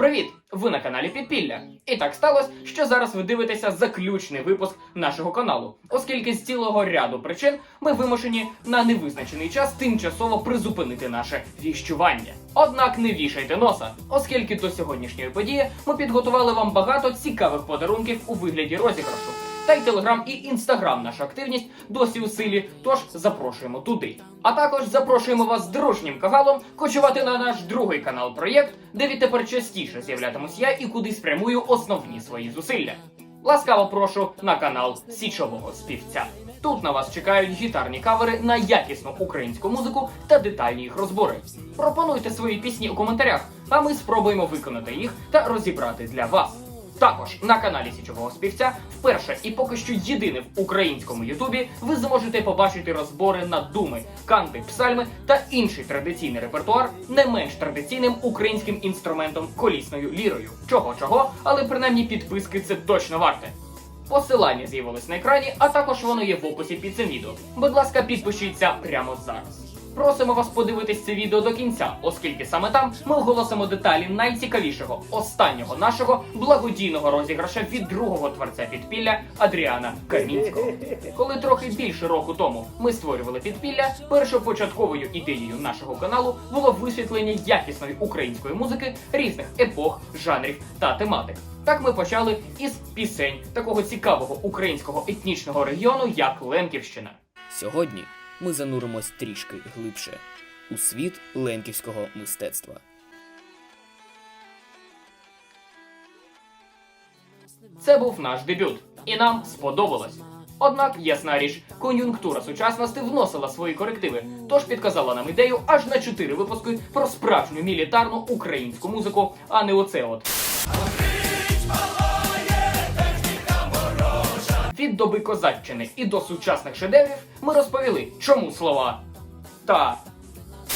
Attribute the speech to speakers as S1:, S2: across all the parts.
S1: Привіт! Ви на каналі Підпілля. І так сталося, що зараз ви дивитеся заключний випуск нашого каналу, оскільки з цілого ряду причин ми вимушені на невизначений час тимчасово призупинити наше віщування. Однак не вішайте носа, оскільки до сьогоднішньої події ми підготували вам багато цікавих подарунків у вигляді розіграшу. Та й телеграм і інстаграм наша активність досі у силі, тож запрошуємо туди. А також запрошуємо вас дружнім кагалом кочувати на наш другий канал проєкт, де відтепер частіше з'являтимусь я і куди спрямую основні свої зусилля. Ласкаво прошу на канал Січового співця. Тут на вас чекають гітарні кавери на якісну українську музику та детальні їх розбори. Пропонуйте свої пісні у коментарях, а ми спробуємо виконати їх та розібрати для вас. Також на каналі Січового співця вперше і поки що єдине в українському Ютубі ви зможете побачити розбори на думи, канти, псальми та інший традиційний репертуар не менш традиційним українським інструментом колісною лірою. Чого чого, але принаймні підписки це точно варте. Посилання з'явилось на екрані, а також воно є в описі під цим відео. Будь ласка, підпишіться прямо зараз. Просимо вас подивитись це відео до кінця, оскільки саме там ми оголосимо деталі найцікавішого останнього нашого благодійного розіграша від другого творця підпілля Адріана Камінського. Коли трохи більше року тому ми створювали підпілля, першопочатковою ідеєю нашого каналу було висвітлення якісної української музики різних епох, жанрів та тематик. Так ми почали із пісень такого цікавого українського етнічного регіону, як Ленківщина.
S2: Сьогодні ми зануримось трішки глибше у світ ленківського мистецтва.
S1: Це був наш дебют, і нам сподобалось. Однак, ясна річ, кон'юнктура сучасності вносила свої корективи, тож підказала нам ідею аж на чотири випуски про справжню мілітарну українську музику, а не оце от. Від доби козаччини і до сучасних шедеврів ми розповіли, чому слова та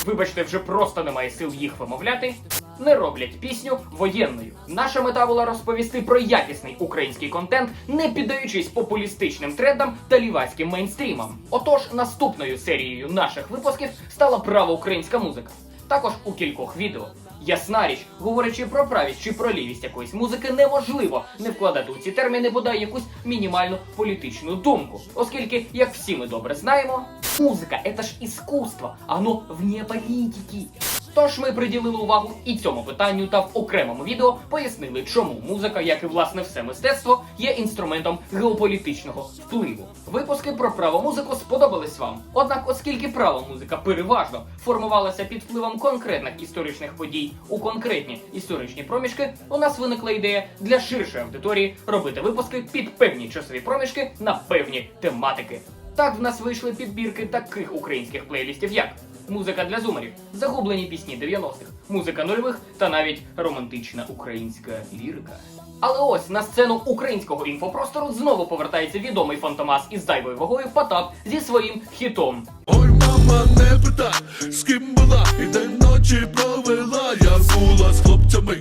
S1: вибачте, вже просто немає сил їх вимовляти. Не роблять пісню воєнною. Наша мета була розповісти про якісний український контент, не піддаючись популістичним трендам та лівацьким мейнстрімам. Отож, наступною серією наших випусків стала права українська музика. Також у кількох відео. Ясна річ, говорячи про правість чи про лівість якоїсь музики, неможливо не вкладати у ці терміни бодай якусь мінімальну політичну думку, оскільки, як всі ми добре знаємо, музика це ж іскусство, оно вне політики. Тож ми приділили увагу і цьому питанню та в окремому відео пояснили, чому музика, як і власне все мистецтво, є інструментом геополітичного впливу. Випуски про правомузику сподобались вам. Однак, оскільки правомузика переважно формувалася під впливом конкретних історичних подій у конкретні історичні проміжки, у нас виникла ідея для ширшої аудиторії робити випуски під певні часові проміжки на певні тематики. Так в нас вийшли підбірки таких українських плейлістів, як музика для зумерів, загублені пісні 90-х, музика нульових та навіть романтична українська лірика. Але ось на сцену українського інфопростору знову повертається відомий фантомас із зайвою вагою Потап зі своїм хітом.
S3: Ой, мама, не питай, з ким була і день ночі провела. Я була з хлопцями,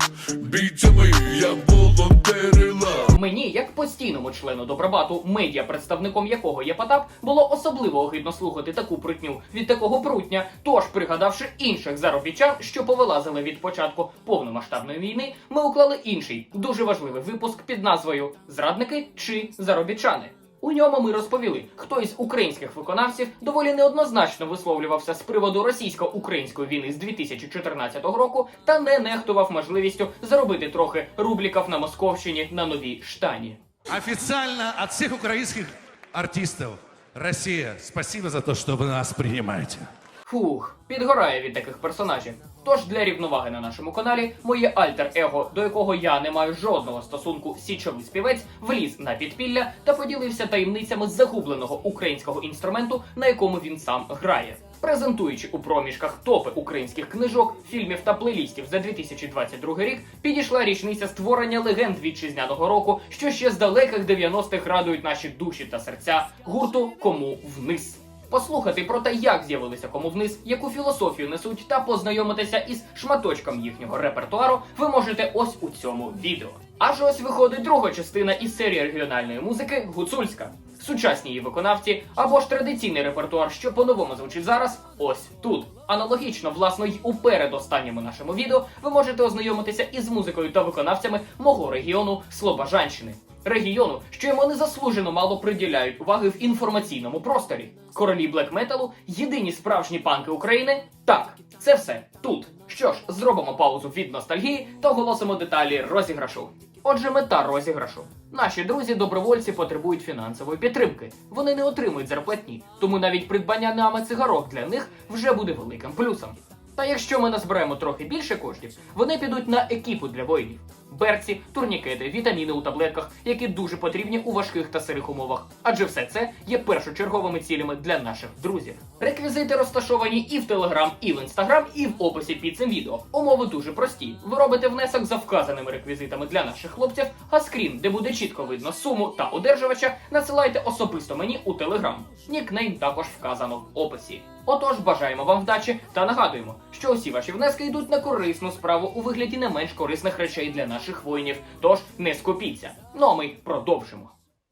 S1: постійному члену Добробату, медіа, представником якого є Потап, було особливо огидно слухати таку прутню від такого прутня. Тож, пригадавши інших заробітчан, що повилазили від початку повномасштабної війни, ми уклали інший дуже важливий випуск під назвою Зрадники чи заробітчани. У ньому ми розповіли, хто із українських виконавців доволі неоднозначно висловлювався з приводу російсько-української війни з 2014 року та не нехтував можливістю заробити трохи рубліків на Московщині на новій штані.
S4: Официально от всех украинских артистов Россия, спасибо за то, что вы нас принимаете.
S1: Фух, підгорає від таких персонажів. Тож для рівноваги на нашому каналі моє альтер-его, до якого я не маю жодного стосунку січовий співець, вліз на підпілля та поділився таємницями загубленого українського інструменту, на якому він сам грає. Презентуючи у проміжках топи українських книжок, фільмів та плейлістів за 2022 рік, підійшла річниця створення легенд вітчизняного року, що ще з далеких 90-х радують наші душі та серця гурту Кому вниз. Послухати про те, як з'явилися кому вниз, яку філософію несуть, та познайомитися із шматочком їхнього репертуару, ви можете ось у цьому відео. Аж ось виходить друга частина із серії регіональної музики Гуцульська. Сучасні її виконавці або ж традиційний репертуар, що по-новому звучить зараз, ось тут. Аналогічно, власно, й у передостанньому нашому відео ви можете ознайомитися із музикою та виконавцями мого регіону Слобожанщини. Регіону, що йому незаслужено мало приділяють уваги в інформаційному просторі. Королі блек-металу – єдині справжні панки України. Так, це все тут. Що ж, зробимо паузу від ностальгії та оголосимо деталі розіграшу. Отже, мета розіграшу. Наші друзі-добровольці потребують фінансової підтримки. Вони не отримують зарплатні, тому навіть придбання нами цигарок для них вже буде великим плюсом. Та якщо ми назбираємо трохи більше коштів, вони підуть на екіпу для воїнів. Берці, турнікети, вітаміни у таблетках, які дуже потрібні у важких та сирих умовах. Адже все це є першочерговими цілями для наших друзів. Реквізити розташовані і в Телеграм, і в Інстаграм, і в описі під цим відео. Умови дуже прості. Ви робите внесок за вказаними реквізитами для наших хлопців, а скрін, де буде чітко видно суму та одержувача, надсилайте особисто мені у Телеграм. Нікнейм також вказано в описі. Отож, бажаємо вам вдачі та нагадуємо, що усі ваші внески йдуть на корисну справу у вигляді не менш корисних речей для наших воїнів. Тож не скупіться. Ну а ми продовжимо.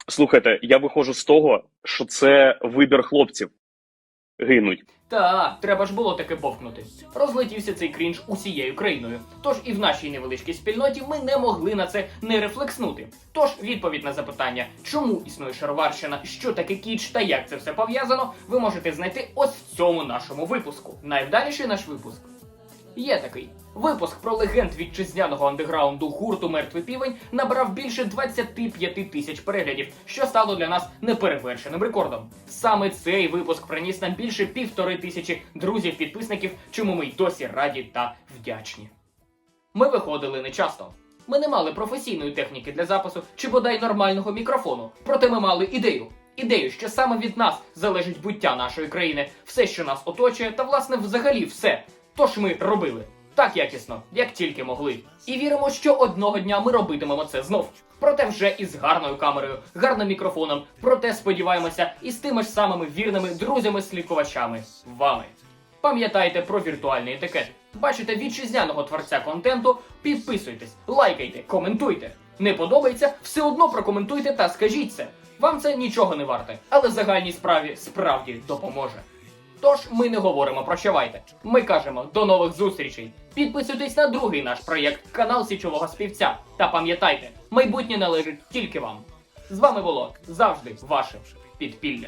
S5: Слухайте, я виходжу з того, що це вибір хлопців гинуть.
S1: Та, треба ж було таки бовкнути. Розлетівся цей крінж усією країною. Тож і в нашій невеличкій спільноті ми не могли на це не рефлекснути. Тож відповідь на запитання, чому існує шароварщина, що таке кіч та як це все пов'язано, ви можете знайти ось в цьому нашому випуску. Найвдаліший наш випуск. Є такий. Випуск про легенд вітчизняного андеграунду гурту Мертвий півень набрав більше 25 тисяч переглядів, що стало для нас неперевершеним рекордом. Саме цей випуск приніс нам більше півтори тисячі друзів-підписників, чому ми й досі раді та вдячні. Ми виходили не часто. Ми не мали професійної техніки для запису чи бодай нормального мікрофону. Проте ми мали ідею. Ідею, що саме від нас залежить буття нашої країни, все, що нас оточує, та власне взагалі все. Тож ми робили так якісно, як тільки могли. І віримо, що одного дня ми робитимемо це знов. Проте вже із гарною камерою, гарним мікрофоном. Проте сподіваємося, і з тими ж самими вірними друзями-слідкувачами вами. Пам'ятайте про віртуальний етикет. Бачите вітчизняного творця контенту, підписуйтесь, лайкайте, коментуйте. Не подобається, все одно прокоментуйте та скажіть це. Вам це нічого не варте, але загальній справі справді допоможе. Тож ми не говоримо прощавайте. Ми кажемо до нових зустрічей. Підписуйтесь на другий наш проєкт канал Січового співця. Та пам'ятайте, майбутнє належить тільки вам. З вами було завжди ваше підпілля.